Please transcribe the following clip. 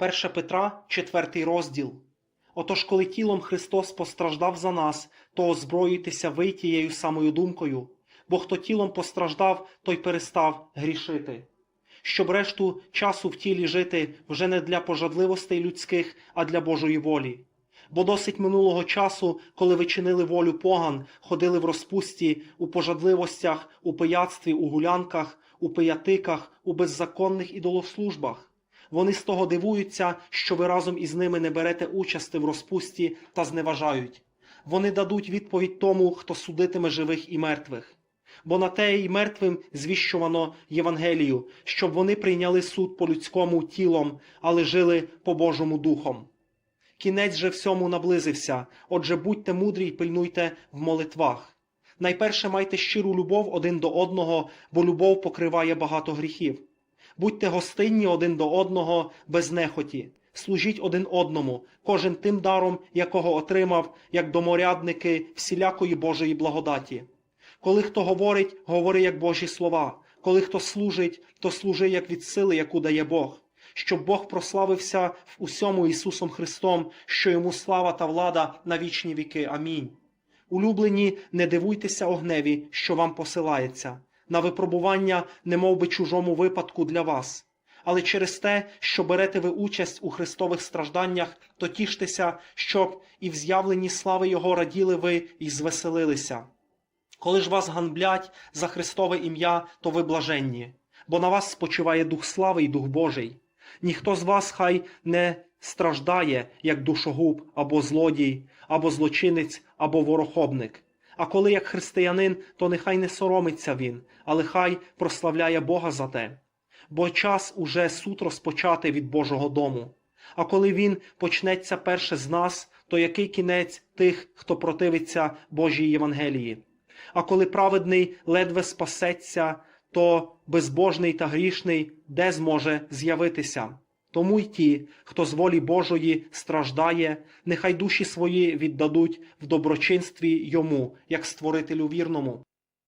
1 Петра, 4 розділ. Отож, коли тілом Христос постраждав за нас, то озброюйтеся ви тією самою думкою, бо хто тілом постраждав, той перестав грішити. Щоб решту часу в тілі жити вже не для пожадливостей людських, а для Божої волі. Бо досить минулого часу, коли ви чинили волю поган, ходили в розпусті, у пожадливостях, у пияцтві, у гулянках, у пиятиках, у беззаконних ідолослужбах. Вони з того дивуються, що ви разом із ними не берете участи в розпусті та зневажають. Вони дадуть відповідь тому, хто судитиме живих і мертвих. Бо на те й мертвим звіщувано Євангелію, щоб вони прийняли суд по людському тілом, але жили по Божому духом. Кінець же всьому наблизився, отже, будьте мудрі й пильнуйте в молитвах. Найперше майте щиру любов один до одного, бо любов покриває багато гріхів. Будьте гостинні один до одного без нехоті, служіть один одному, кожен тим даром, якого отримав, як доморядники всілякої Божої благодаті. Коли хто говорить, говори як Божі слова, коли хто служить, то служи як від сили, яку дає Бог, щоб Бог прославився в усьому Ісусом Христом, що йому слава та влада на вічні віки. Амінь. Улюблені, не дивуйтеся огневі, що вам посилається, на випробування, немов би чужому випадку для вас. Але через те, що берете ви участь у Христових стражданнях, то тіштеся, щоб і в з'явленні слави Його раділи ви і звеселилися. Коли ж вас ганблять за Христове ім'я, то ви блаженні, бо на вас спочиває Дух слави і Дух Божий. Ніхто з вас хай не страждає, як душогуб, або злодій, або злочинець, або ворохобник. А коли як християнин, то нехай не соромиться він, але хай прославляє Бога за те. Бо час уже суд розпочати від Божого дому. А коли він почнеться перше з нас, то який кінець тих, хто противиться Божій Євангелії? А коли праведний ледве спасеться, то безбожний та грішний де зможе з'явитися? Тому й ті, хто з волі Божої страждає, нехай душі свої віддадуть в доброчинстві йому, як створителю вірному.